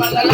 బదలావాటి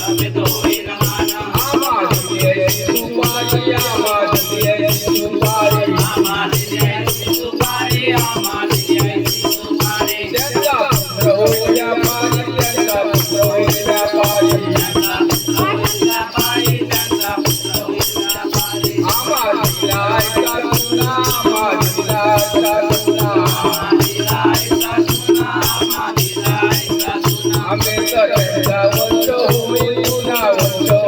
I'm gonna go to the